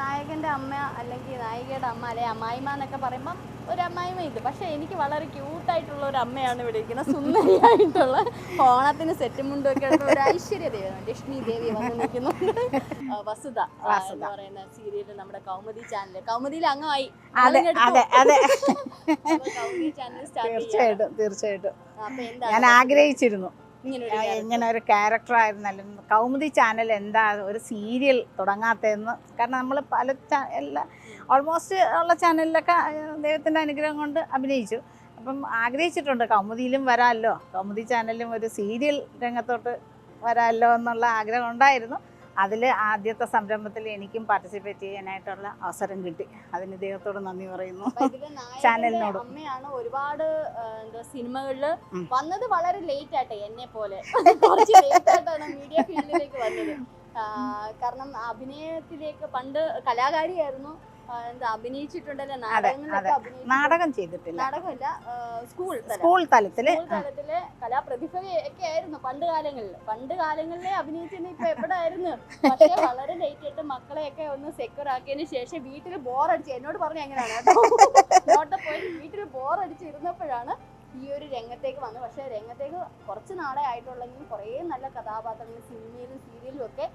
നായകന്റെ അമ്മ അല്ലെങ്കിൽ നായികയുടെ അമ്മ അല്ലെ അമ്മായിമ്മ എന്നൊക്കെ പറയുമ്പം ഒരു അമ്മായിമ്മ ഇത് പക്ഷെ എനിക്ക് വളരെ ക്യൂട്ടായിട്ടുള്ള ഒരു അമ്മയാണ് ഇവിടെ ഇരിക്കുന്നത്. സുന്ദരിയായിട്ടുള്ള ഓണത്തിന് സെറ്റും മുണ്ടും ഒക്കെ എടുത്ത ഒരു ഐശ്വര്യ ദേവി ലക്ഷ്മി ദേവി വന്ന് നിൽക്കുന്നുണ്ട്. വസുത വസുധ എന്ന് പറയുന്ന സീരിയൽ നമ്മുടെ കൗമുദി ചാനൽ കൗമുദിയിൽ അംഗമായി. തീർച്ചയായിട്ടും തീർച്ചയായിട്ടും. ഞാൻ ആഗ്രഹിച്ചിരുന്നു. ഇങ്ങനെ ഒരു ക്യാരക്ടർ ആയിരുന്നാലും കൗമുദി ചാനൽ എന്താ ഒരു സീരിയൽ തുടങ്ങാത്തതെന്ന്. കാരണം നമ്മൾ പല എല്ലാ ഓൾമോസ്റ്റ് ഉള്ള ചാനലിലൊക്കെ ദൈവത്തിന്റെ അനുഗ്രഹം കൊണ്ട് അഭിനയിച്ചു. അപ്പം ആഗ്രഹിച്ചിട്ടുണ്ട് കൗമുദിയിലും വരാമല്ലോ കൗമുദി ചാനലിലും ഒരു സീരിയൽ രംഗത്തോട്ട് വരാമല്ലോ എന്നുള്ള ആഗ്രഹം ഉണ്ടായിരുന്നു. അതിൽ ആദ്യത്തെ സംരംഭത്തിൽ എനിക്കും പാർട്ടിസിപ്പേറ്റ് ചെയ്യാനായിട്ടുള്ള അവസരം കിട്ടി. അതിന് ദൈവത്തോട് നന്ദി പറയുന്നു. ചാനലിനോട്. അമ്മയാണ് ഒരുപാട് എന്താ സിനിമകളിൽ വന്നത് വളരെ ലേറ്റ് ആട്ടെ എന്നെ പോലെ. കുറച്ച് ലേറ്റ് ആയിട്ടാണ് മീഡിയ ഫീൽഡിലേക്ക് വന്നത്. കാരണം അഭിനയത്തിലേക്ക് പണ്ട് കലാകാരിയായിരുന്നു. എന്താ അഭിനയിച്ചിട്ടുണ്ടല്ലോ. അഭിനയിച്ചു നാടകം ചെയ്തിട്ടില്ല. നാടകമല്ല സ്കൂൾ. സ്കൂൾ തലത്തിൽ. സ്കൂൾ തലത്തിലെ കലാപ്രതിഭയൊക്കെ ആയിരുന്നു പണ്ട് കാലങ്ങളിൽ. പണ്ട് കാലങ്ങളിലെ അഭിനയിച്ചിരുന്ന ഇപ്പൊ എവിടായിരുന്നു? പക്ഷേ വളരെ ലേറ്റ് ആയിട്ട് മക്കളെയൊക്കെ ഒന്ന് സെക്യൂർ ആക്കിയതിന് ശേഷം വീട്ടിൽ ബോറടിച്ച് എന്നോട് പറഞ്ഞു എങ്ങനെയാണ് നോട്ട പോയി വീട്ടിൽ ബോറടിച്ച് ഇരുന്നപ്പോഴാണ് ഈ ഒരു രംഗത്തേക്ക് വന്നു. പക്ഷേ രംഗത്തേക്ക് കുറച്ച് നാളെ ആയിട്ടുള്ളെങ്കിലും കുറേ നല്ല കഥാപാത്രങ്ങൾ സിനിമയിലും സീരിയലും ഒക്കെ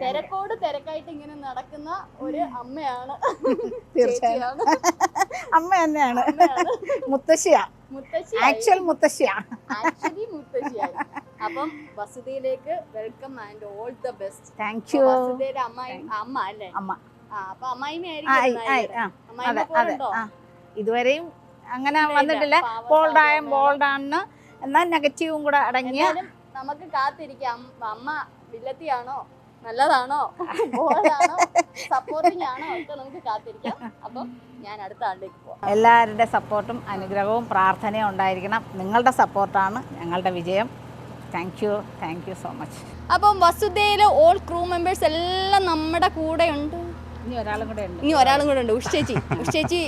തിരക്കോട് തിരക്കായിട്ട് ഇങ്ങനെ നടക്കുന്ന ഒരു അമ്മയാണ് തീർച്ചയായും. അമ്മ തന്നെയാണ്. മുത്തശ്ശിയാ. മുത്തശ്ശി ആക്ച്വൽ മുത്തശ്ശിയാ. ആക്ച്വലി മുത്തശ്ശിയാണ് അപ്പം വസുധയിലേക്ക് welcome and all the best thank you വസുധയുടെ അമ്മായി അമ്മ അല്ലേ? അമ്മ. അപ്പൊ ആ. ഇതുവരെയും അങ്ങനെ വന്നിട്ടില്ല. ബോൾഡ് ആയ ബോൾഡ് ആണെന്ന് എന്നാൽ നെഗറ്റീവും കൂടെ അടങ്ങിയ നമുക്ക് കാത്തിരിക്കാം. അമ്മ വില്ലത്തിയാണോ? നല്ലതാണോ? സപ്പോർട്ടിംഗ് ആണോ? ഒക്കെ നമുക്ക് കാത്തിരിക്കാം. അപ്പം ഞാൻ അടുത്ത ആളിലേക്ക് പോകാം എല്ലാവരുടെ സപ്പോർട്ടും അനുഗ്രഹവും പ്രാർത്ഥനയും ഉണ്ടായിരിക്കണം. നിങ്ങളുടെ സപ്പോർട്ടാണ് ഞങ്ങളുടെ വിജയം. Thank you thank you so much അപ്പം വസുദ്ധയിലെ ഓൾ ക്രൂ മെമ്പേഴ്സ് എല്ലാം നമ്മുടെ കൂടെ ഉണ്ട് ഇനി ഒരാളും കൂടെ ഉണ്ട്. ഇനി ഒരാളും കൂടെ ഉണ്ട്. ഉഷേച്ചി ഉഷേച്ചി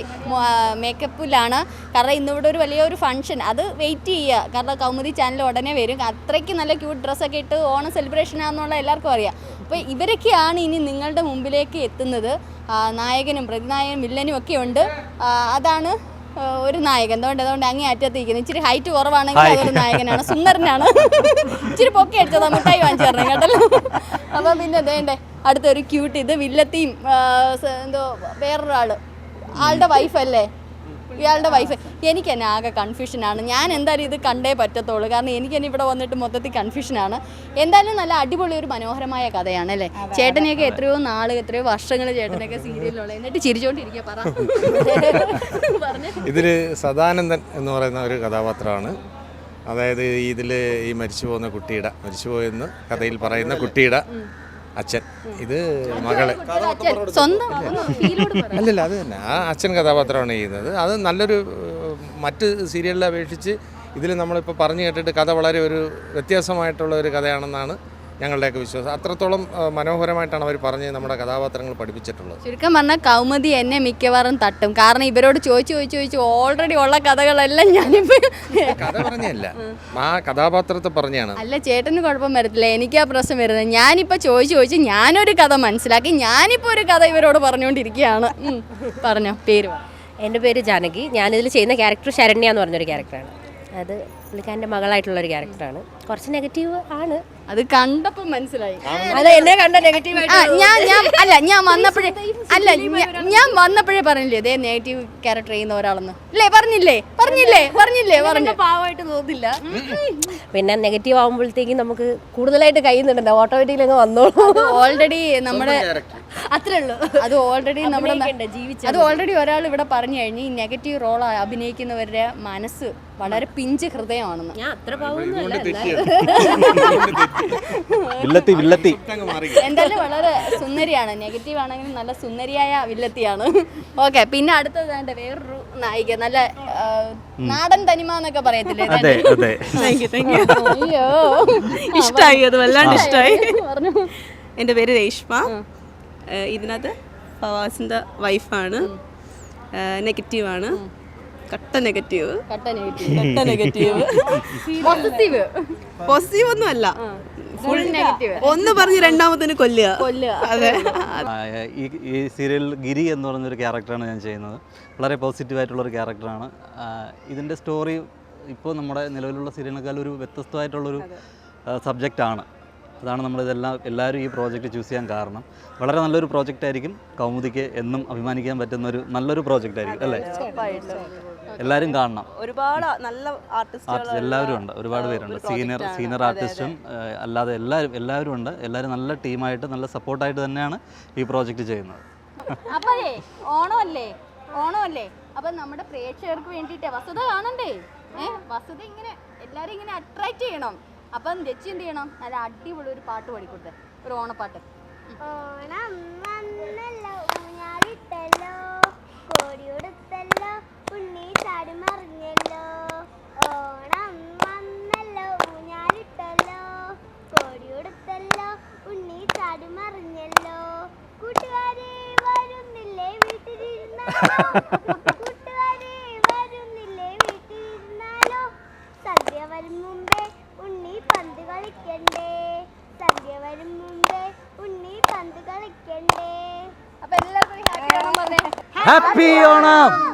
മേക്കപ്പിലാണ് കാരണം ഇന്നിവിടെ ഒരു വലിയൊരു ഫംഗ്ഷൻ അത് വെയിറ്റ് ചെയ്യുക. കാരണം കൗമുദി ചാനൽ ഉടനെ വരും. അത്രയ്ക്ക് നല്ല ക്യൂട്ട് ഡ്രസ്സൊക്കെ ഇട്ട് ഓണം സെലിബ്രേഷൻ ആണെന്നുള്ള എല്ലാവർക്കും അറിയാം. അപ്പോൾ ഇവരൊക്കെയാണ് ഇനി നിങ്ങളുടെ മുമ്പിലേക്ക് എത്തുന്നത്. നായകനും പ്രതിനായകനും വില്ലനും ഒക്കെ ഉണ്ട്. അതാണ് ഒരു നായകൻ. അതുകൊണ്ട് അതുകൊണ്ട് അങ്ങേ അറ്റത്തിരിക്കുന്നത് ഇച്ചിരി ഹൈറ്റ് കുറവാണെങ്കിൽ അതൊരു നായകനാണ്. സുന്ദരനാണ്. ഇച്ചിരി പൊക്കി അടിച്ചതാ മിഠായി വാങ്ങിച്ചു തരണം കേട്ടല്ലോ. അപ്പം പിന്നെ വേണ്ടേ അടുത്തൊരു ക്യൂട്ട് ഇത് വില്ലത്തിയും എന്തോ വേറൊരാൾ ആളുടെ വൈഫല്ലേ ഇയാളുടെ വൈഫ് എനിക്ക് തന്നെ ആകെ കൺഫ്യൂഷനാണ് ഞാൻ എന്തായാലും ഇത് കണ്ടേ പറ്റത്തുള്ളൂ. കാരണം എനിക്ക് തന്നെ ഇവിടെ വന്നിട്ട് മൊത്തത്തിൽ കൺഫ്യൂഷനാണ് എന്തായാലും നല്ല അടിപൊളി ഒരു മനോഹരമായ കഥയാണ് അല്ലേ? ചേട്ടനെയൊക്കെ എത്രയോ നാൾ എത്രയോ വർഷങ്ങൾ ചേട്ടനൊക്കെ സീരിയലിലുള്ള എന്നിട്ട് ചിരിച്ചോണ്ടിരിക്കുക പറ. ഇതിൽ സദാനന്ദൻ എന്ന് പറയുന്ന ഒരു കഥാപാത്രമാണ്. അതായത് ഇതിൽ ഈ മരിച്ചു പോകുന്ന കുട്ടിയുടെ മരിച്ചു പോയെന്ന് കഥയിൽ പറയുന്ന കുട്ടിയുടെ അച്ഛൻ. ഇത് മകൾ. അല്ലല്ല അത് തന്നെ. ആ അച്ഛൻ കഥാപാത്രമാണ് ചെയ്യുന്നത്. അത് നല്ലൊരു മറ്റ് സീരിയലിനെ അപേക്ഷിച്ച് ഇതിൽ നമ്മളിപ്പോൾ പറഞ്ഞു കേട്ടിട്ട് കഥ വളരെ ഒരു വ്യത്യാസമായിട്ടുള്ള ഒരു കഥയാണെന്നാണ് ഞങ്ങളുടെയൊക്കെ വിശ്വാസം. അത്രത്തോളം മനോഹരമായിട്ടാണ് അവർ പറഞ്ഞ് നമ്മുടെ കഥാപാത്രങ്ങൾ പഠിപ്പിച്ചിട്ടുള്ളത്. ചുരുക്കം പറഞ്ഞാൽ കൗമുദി എന്നെ മിക്കവാറും തട്ടും. കാരണം ഇവരോട് ചോദിച്ചു ചോദിച്ചു ചോദിച്ചു ഓൾറെഡി ഉള്ള കഥകളെല്ലാം ഞാനിപ്പോ കഥ പറഞ്ഞല്ല ആ കഥാപാത്രത്തെ പറഞ്ഞാണ്. അല്ല ചേട്ടന് കുഴപ്പം വരത്തില്ല. എനിക്ക് ആ പ്രശ്നം വരുന്നത്. ഞാനിപ്പോ ചോദിച്ചു ചോദിച്ചു ഞാനൊരു കഥ മനസ്സിലാക്കി. ഞാനിപ്പോ ഒരു കഥ ഇവരോട് പറഞ്ഞുകൊണ്ടിരിക്കുകയാണ്. പറഞ്ഞോ പേര്. എന്റെ പേര് ജാനകി. ഞാനിതിൽ ചെയ്യുന്ന ക്യാരക്ടർ ശരണ്യ എന്ന് പറഞ്ഞൊരു ക്യാരക്ടറാണ്. അത് പുള്ളിക്കാരന്റെ മകളായിട്ടുള്ളൊരു ക്യാരക്ടറാണ്. കുറച്ച് നെഗറ്റീവ് ആണ്. അത് കണ്ടപ്പോ മനസ്സിലായി. അത് എന്നെ കണ്ട നെഗറ്റീവ് ഞാൻ ഞാൻ അല്ല ഞാൻ വന്നപ്പോഴേ അല്ല ഞാൻ- വന്നപ്പോഴേ പറഞ്ഞില്ലേ ഇതേ നെഗറ്റീവ് ക്യാരക്ടർ ചെയ്യുന്ന ഒരാളെന്ന്? അല്ലേ പറഞ്ഞില്ലേ പറഞ്ഞില്ലേ പറഞ്ഞില്ലേ പറഞ്ഞു. പാവമായിട്ട് തോന്നില്ല പിന്നെ നെഗറ്റീവ് ആകുമ്പോഴത്തേക്കും നമുക്ക് കൂടുതലായിട്ട് കഴിയുന്നുണ്ടല്ലോ ഓട്ടോമാറ്റിക്കലി അങ്ങ് വന്നോളൂ. ഓൾറെഡി നമ്മുടെ അത്രേ ഉള്ളൂ അത് ഓൾറെഡി നമ്മുടെ അത് ഓൾറെഡി ഒരാൾ ഇവിടെ പറഞ്ഞു കഴിഞ്ഞ് ഈ നെഗറ്റീവ് റോൾ അഭിനയിക്കുന്നവരുടെ മനസ്സ് വളരെ പിഞ്ച് ഹൃദയമാണെന്ന്. ഞാൻ അത്ര എന്തായാലും വളരെ സുന്ദരിയാണ്. നെഗറ്റീവ് ആണെങ്കിലും നല്ല സുന്ദരിയായ വില്ലത്തിയാണ്. ഓക്കെ പിന്നെ അടുത്തത് എന്റെ വേറൊരു നായിക നല്ല നാടൻ തനിമ എന്നൊക്കെ പറയത്തില്ലേ അയ്യോ. ഇഷ്ടായി അത് വല്ലാണ്ട് ഇഷ്ടായി. പറഞ്ഞു. എന്റെ പേര് രേഷ്മ. ഇതിനകത്ത് ഫവാസിന്റെ വൈഫാണ് നെഗറ്റീവാണ് കട്ട നെഗറ്റീവ് കട്ട നെഗറ്റീവ് കട്ട നെഗറ്റീവ് പോസിറ്റീവ് പോസിറ്റീവ് ഒന്നും അല്ല ഫുൾ നെഗറ്റീവ് ഒന്ന് പറഞ്ഞ് രണ്ടാമത്തിന് കൊല്ലുക. കൊല്ലുക. അതെ. ഈ ഈ സീരിയൽ ഗിരി എന്ന് പറഞ്ഞൊരു ക്യാരക്ടറാണ് ഞാൻ ചെയ്യുന്നത്. വളരെ പോസിറ്റീവ് ആയിട്ടുള്ള ഒരു ക്യാരക്ടറാണ് ഇതിന്റെ സ്റ്റോറി ഇപ്പോൾ നമ്മുടെ നിലവിലുള്ള സീരിയലിനേക്കാൾ ഒരു വ്യത്യസ്തമായിട്ടുള്ളൊരു സബ്ജക്റ്റാണ് അതാണ് നമ്മളിതെല്ലാം എല്ലാവരും ഈ പ്രോജക്റ്റ് ചൂസ് ചെയ്യാൻ കാരണം. വളരെ നല്ലൊരു പ്രോജക്റ്റ് ആയിരിക്കും കൗമുദിക്ക് എന്നും അഭിമാനിക്കാൻ പറ്റുന്ന ഒരു നല്ലൊരു പ്രോജക്റ്റ് ആയിരിക്കും അല്ലേ? എല്ലാവരും കാണണം. ഒരുപാട് നല്ല ആർട്ടിസ്റ്റ് എല്ലാവരും ഉണ്ട്. ഒരുപാട് പേരുണ്ട്. സീനിയർ സീനിയർ ആർട്ടിസ്റ്റും അല്ലാതെ എല്ലാവരും എല്ലാവരും ഉണ്ട്. എല്ലാവരും നല്ല ടീമായിട്ട് നല്ല സപ്പോർട്ടായിട്ട് തന്നെയാണ് ഈ പ്രോജക്റ്റ് ചെയ്യുന്നത്. അപ്പഴേ ഓണമല്ലേ? ഓണമല്ലേ? അപ്പൊ നമ്മുടെ പ്രേക്ഷകർക്ക് വേണ്ടിയിട്ട് വസുത കാണണ്ടേ? ഏ വസുത ഇങ്ങനെ എല്ലാരും ഇങ്ങനെ അട്രാക്ട് ചെയ്യണം. അപ്പം രച്ചി എന്ത് ചെയ്യണം? നല്ല അടിപൊളി ഒരു പാട്ട് പാടിക്കൊടുത്തേ. ഒരു ഓണപ്പാട്ട്. ഓണം വന്നല്ലോ ഊഞ്ഞാലിട്ടല്ലോ കോടിയെടുത്തല്ലോ ഉണ്ണി ചാടി മറിഞ്ഞല്ലോ. ഓണം വന്നല്ലോ ഊഞ്ഞാലിട്ടല്ലോ കോടിയെടുത്തല്ലോ ഉണ്ണി ചാടി മറിഞ്ഞല്ലോ. കൂട്ടുകാരെ വരുന്നില്ലേ ਹੈਪੀ ਓਣਮ